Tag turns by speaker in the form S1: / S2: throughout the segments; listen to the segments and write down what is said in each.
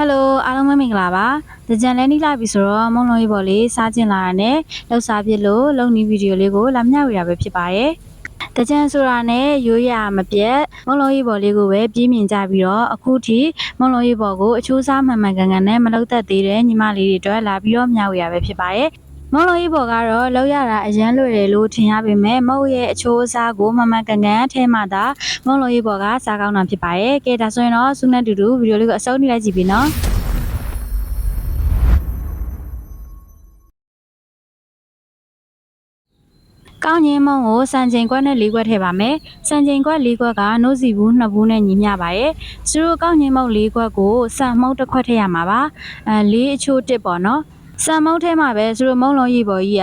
S1: ဟယ်လိုအားလုံးပဲမင်္ဂလာပါ။ကြံလဲနေလာပြီဆိုတော့မုံလုံးရေးပေါ်လေးစားကျင်လာတာနဲ့လောက်စားပြစ်လို့လုံနီဗီဒီယိုလေးကိုလာမျှဝေတာပဲဖြစ်ပါတယ်။တကြံဆိုတာနဲ့ရိုးရမပြတ်မုံလုံးရေးပေါ်လေးကိုပဲပြင်းမြင်ကြပြီးတော့အခုထိမုံလုံးရေးပေါ်ကိုအချိုးစားမှန်မှန်ကန်ကန်နဲ့မလောက်သက်သေးတဲ့ညီမလေးတွေအတွက်လာပြီးတော့မျှဝေတာပဲဖြစ်ပါတယ်။ မုံလုံးရေးပေါ်ကတော့လောက်ရတာအရန်လွယ်တယ်လို့ထင်ရပေမဲ့မုံရဲ့အချိုးအစားကိုမှန်မှန်ကန်ကန်ထဲမှာသာမုံလုံးရေးပေါ်ကစားကောင်းတာဖြစ်ပါတယ်။ကဲဒါဆိုရင်တော့စုနဲ့တူတူဗီဒီယိုလေးကိုအဆုံးထိလိုက်ကြည့်ပြီနော်။ကောင်းငင်းမုံကိုစံချိန်ခွက်နဲ့လေးခွက်ထည့်ပါမယ်။စံချိန်ခွက်လေးခွက်ကနိုးစီဘူးနှစ်ဘူးနဲ့ညီမျှပါရဲ့။စတို့ကောင်းငင်းမုံလေးခွက်ကိုစံမုံတစ်ခွက်ထည့်ရမှာပါ။အဲလေးအချိုးတစ်ပေါ့နော်။ စံမုံထဲမှာပဲစတို့မုံလုံးရီပေါ်ကြီး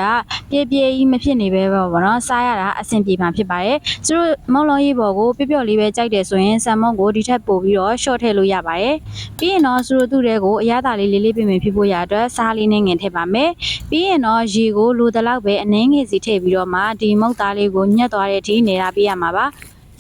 S1: ကပြည့်ပြည့်ကြီးမဖြစ်နေပဲပေါ့ဗောနော်စားရတာအဆင်ပြေမှာဖြစ်ပါတယ်စတို့မုံလုံးရီပေါ်ကိုပြည့်ပြည့်လေးပဲကြိုက်တယ်ဆိုရင်စံမုံကိုဒီထက်ပိုပြီးတော့ short ထည့်လို့ရပါတယ်ပြီးရင်တော့စတို့သူ့တဲကိုအရသာလေးလေးလေးပြင်ပြင်ဖြစ်ဖို့ရအတွက်စားလေးနဲ့ငင်ထည့်ပါမယ်ပြီးရင်တော့ရေကိုလိုတလောက်ပဲအနှင်းငယ်စီထည့်ပြီးတော့မှဒီမုတ်သားလေးကိုညှက်သွားတဲ့အထိနေရာပေးရမှာပါ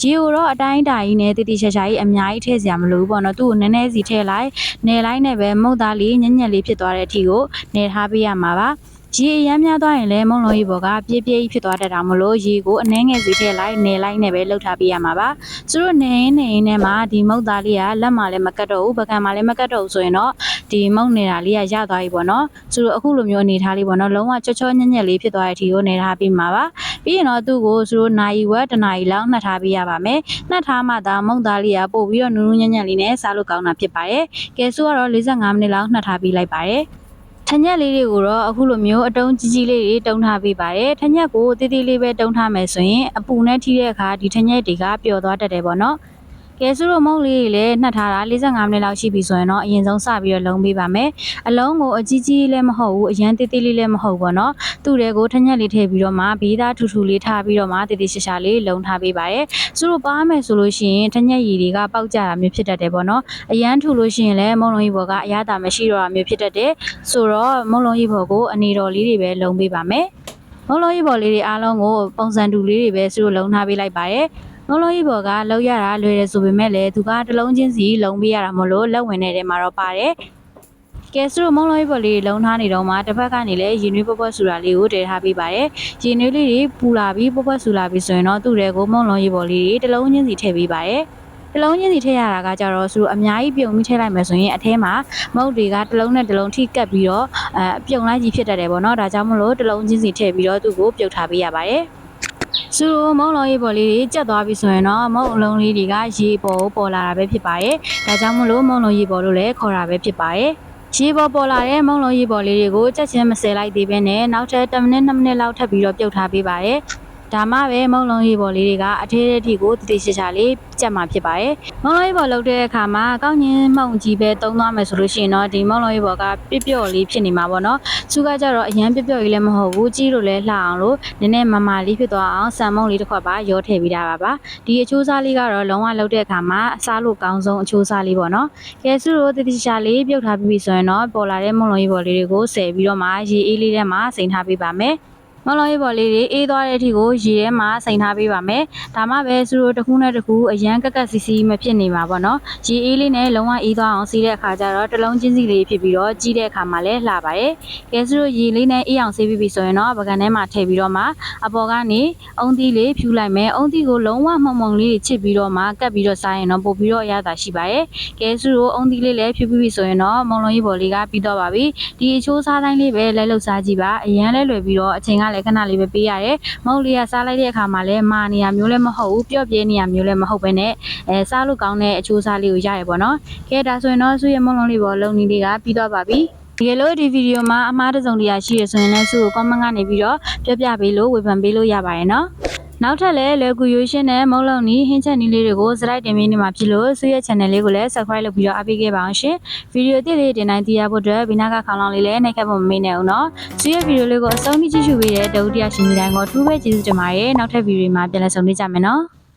S1: ဂျီကိုတော့အတိုင်းအတာကြီးနဲ့တတိချာချာကြီးအများကြီးထည့်စရာမလိုဘူးပေါ့နော်သူ့ကိုနည်းနည်းစီထည့်လိုက်နယ်လိုက်နဲ့ပဲမုတ်သားလေးညံ့ညက်လေးဖြစ်သွားတဲ့အထိကိုနေထားပေးရမှာပါရေအရမ်းများသွားရင်လည်းမုံလုံးရေပေါ်ကပြည့်ပြည့်ကြီးဖြစ်သွားတတ်တာမလို့ရေကိုအနှဲငယ်စီထည့်လိုက်နယ်လိုက်နဲ့ပဲလှုပ်ထားပေးရမှာပါသူတို့နေရင်းနေရင်းနဲ့မှဒီမုတ်သားလေးကလက်မှာလည်းမကတ်တော့ဘူးပကံမှာလည်းမကတ်တော့ဘူးဆိုရင်တော့ဒီမုတ်နေတာလေးကရသွားပြီပေါ့နော်သူတို့အခုလိုမျိုးအနေထားလေးပေါ့နော်လုံးဝချောချောညံ့ညက်လေးဖြစ်သွားတဲ့အထိကိုနေထားပေးမှာပါ ပြီးရင်တော့သူ့ကိုသူတို့နာယီဝက်တစ်နာရီလောက်နှက်ထားပေးရပါမယ်နှက်ထားမှသာမုတ်သားလေးကပို့ပြီးတော့နူးနူးညံ့ညံ့လေးနဲ့စားလို့ကောင်းတာဖြစ်ပါတယ်ကဲဆိုတော့45မိနစ်လောက်နှက်ထားပေးလိုက်ပါတယ်ထညက်လေးတွေကိုတော့အခုလိုမျိုးအတုံးကြီးကြီးလေးတွေတုံးထားပေးပါတယ်ထညက်ကိုတေးသေးလေးပဲတုံးထားမယ်ဆိုရင်အပူနဲ့ထိတဲ့အခါဒီထညက်တွေကပျော်သွားတတ်တယ်ပေါ့နော် ကဲဆိုတော့မုံလေးတွေလည်းနှက်ထားတာ45မိနစ်လောက်ရှိပြီဆိုရင်တော့အရင်ဆုံးစပြီးတော့လုံးပေးပါမယ်အလုံးကိုအကြီးကြီးလည်းမဟုတ်ဘူးအရန်တေးသေးလေးလည်းမဟုတ်ဘူးနော်သူ့တွေကိုထညက်လေးထည့်ပြီးတော့မှဘီးသားထူထူလေးထားပြီးတော့မှတေးသေးရှာရှာလေးလုံးထားပေးပါတယ်ဆိုတော့ပါမယ်ဆိုလို့ရှိရင်ထညက်ရည်တွေကပေါက်ကြတာမျိုးဖြစ်တတ်တယ်ပေါ့နော်အရန်ထူလို့ရှိရင်လည်းမုံလုံးကြီးဘောကအရသာမရှိတော့တာမျိုးဖြစ်တတ်တယ်ဆိုတော့မုံလုံးကြီးဘော်ကိုအနေတော်လေးတွေပဲလုံပေးပါမယ်။မုံလုံးကြီးဘော်လေးတွေအားလုံးကိုပုံစံတူလေးတွေပဲသူတို့လုံထားပေးလိုက်ပါတယ်။ မုံလုံးကြီးဘော်ကလောက်ရတာလွယ်တယ်ဆိုပေမဲ့လည်းသူကတစ်လုံးချင်းစီလုံပေးရတာမလို့လက်ဝင်နေတဲ့မှာတော့ပါတယ်။ကဲဆိုတော့မုံလုံးကြီးဘော်လေးတွေလုံထားနေတော့မှတစ်ဖက်ကနေလည်းရင်နွေးပွက်ပွက်ဆူတာလေးကိုတည်ထားပေးပါတယ်။ရင်နွေးလေးတွေပူလာပြီးပွက်ပွက်ဆူလာပြီးဆိုရင်တော့သူ့တဲကိုမုံလုံးကြီးဘော်လေးတွေတစ်လုံးချင်းစီထည့်ပေးပါတယ်။တစ်လုံးချင်းစီထည့်ရတာကကြတော့သူတို့အများကြီးပြုံပြီးထည့်လိုက်မယ်ဆိုရင်အထဲမှာမုတ်တွေကတစ်လုံးနဲ့တစ်လုံးထိကပ်ပြီးတော့အဲပြုံလိုက်ကြီးဖြစ်တတ်တယ်ပေါ့နော်ဒါကြောင့်မလို့တစ်လုံးချင်းစီထည့်ပြီးတော့သူ့ကိုပြုတ်ထားပေးရပါတယ် စူမုံလုံးရေပေါ်လေးတွေကြက်သွားပြီဆိုရင်တော့မုံအလုံးလေးတွေကရေပေါ်ကိုပေါ်လာတာပဲဖြစ်ပါတယ်။ဒါကြောင့်မလို့မုံလုံးရေပေါ်လို့လည်းခေါ်တာပဲဖြစ်ပါတယ်။ရေပေါ်ပေါ်လာတဲ့မုံလုံးရေပေါ်လေးတွေကိုကြက်ချင်းမစဲလိုက်သေးဘဲနဲ့နောက်ထပ်10မိနစ်2မိနစ်လောက်ထပ်ပြီးတော့ပြုတ်ထားပေးပါတယ်။ ဒါမှပဲမုံလုံးရေပေါ်လေးတွေကအထဲထဲထိကိုတတိချာချာလေးကြက်မှာဖြစ်ပါတယ်။မုံလုံးရေပေါ်လောက်တဲ့အခါမှာကောင်းညင်းမုံကြီးပဲတုံးသွားမယ်ဆိုလို့ရှိရင်တော့ဒီမုံလုံးရေပေါ်ကပြပျော့လေးဖြစ်နေမှာပေါ့နော်။သူကကြတော့အရန်ပြပျော့ကြီးလည်းမဟုတ်ဘူးကြီးလို့လည်းလှအောင်လို့နည်းနည်းမမာလေးဖြစ်သွားအောင်ဆန်မုံလေးတစ်ခွက်ပါရောထည့်ပေးတာပါပါ။ဒီအချိုးစားလေးကတော့လုံးဝလောက်တဲ့အခါမှာအစားလို့ကောင်းဆုံးအချိုးစားလေးပေါ့နော်။ကဲစုတို့တတိချာလေးပြုတ်ထားပြီးပြီဆိုရင်တော့ပေါ်လာတဲ့မုံလုံးရေပေါ်လေးတွေကိုဆယ်ပြီးတော့မှရေအေးလေးထဲမှာစိန်ထားပေးပါမယ်။ မလုံးရေးပေါ်လေးတွေအေးသွားတဲ့အထိကိုရေထဲမှာစိန်ထားပေးပါမယ်။ဒါမှပဲသူတို့တစ်ခုနဲ့တစ်ခုအရန်ကက်ကက်စီစီမဖြစ်နေမှာပေါ့နော်။ရေအေးလေးနဲ့လုံးဝအေးသွားအောင်စီးတဲ့အခါကျတော့တစ်လုံးချင်းစီလေးဖြစ်ပြီးတော့ကြီးတဲ့အခါမှာလည်းလှပါတယ်။ကဲသူတို့ရေလေးနဲ့အေးအောင်ဆေးပြီးပြီဆိုရင်တော့ပကံထဲမှာထည့်ပြီးတော့မှအပေါ်ကနေအုံသီးလေးဖြူလိုက်မယ်။အုံသီးကိုလုံးဝမှုံမှုံလေးတွေချစ်ပြီးတော့မှကပ်ပြီးတော့စားရင်တော့ပို့ပြီးတော့အရသာရှိပါတယ်။ကဲသူတို့အုံသီးလေးလည်းဖြူပြီးပြီဆိုရင်တော့မုံလုံးရေးပေါ်လေးကပြီးတော့ပါပြီ။ဒီအချိုးစားတိုင်းလေးပဲလဲလှုပ်စားကြည့်ပါ။အရန်လဲလွယ်ပြီးတော့အချိန်ကလည်းခဏလေးပဲပေးရတယ်။မုံလေးကစားလိုက်တဲ့အခါမှာလည်းမာနေရမျိုးလည်းမဟုတ်ဘူး။ပျော့ပြဲနေရမျိုးလည်းမဟုတ်ဘဲနဲ့အဲစားလို့ကောင်းတဲ့အချိုးစားလေးကိုရရပေါ့နော်။ကဲဒါဆိုရင်တော့ဆုရဲ့မုံလုံးလေးပေါ်လုံနီလေးကပြီးတော့ပါပြီ။ဒီလိုဒီဗီဒီယိုမှာအမှားတစ်စုံတစ်ရာရှိရဆိုရင်လည်းဆုကို comment ကနေပြီးတော့ပြောပြပေးလို့ဝေဖန်ပေးလို့ရပါတယ်နော်။ နောက်ထပ်လည်းလွယ်ကူရွေးရှင်းတဲ့မုံလုံးနီးဟင်းချက်နီးလေးတွေကိုစလိုက်တင်ပေးနေမှာဖြစ်လို့ဆုရဲ့ channel လေးကိုလည်း subscribe လုပ်ပြီးတော့အားပေးခဲ့ပါအောင်ရှင်။ဗီဒီယိုအသစ်လေးတင်တိုင်းသိရဖို့အတွက်ဘီနာကခေါင်းလောင်းလေးလည်းနှိပ်ခတ်ဖို့မမေ့နဲ့ဦးနော်။ဆုရဲ့ဗီဒီယိုလေးကိုအဆုံးထိကြည့်ရှုပေးတဲ့တဦးတယောက်ရှင်ဒီတိုင်းကိုအထူးပဲကျေးဇူးတင်ပါတယ်။နောက်ထပ်ဗီဒီယိုမှာပြန်လည်ဆုံတွေ့ကြမယ်နော်။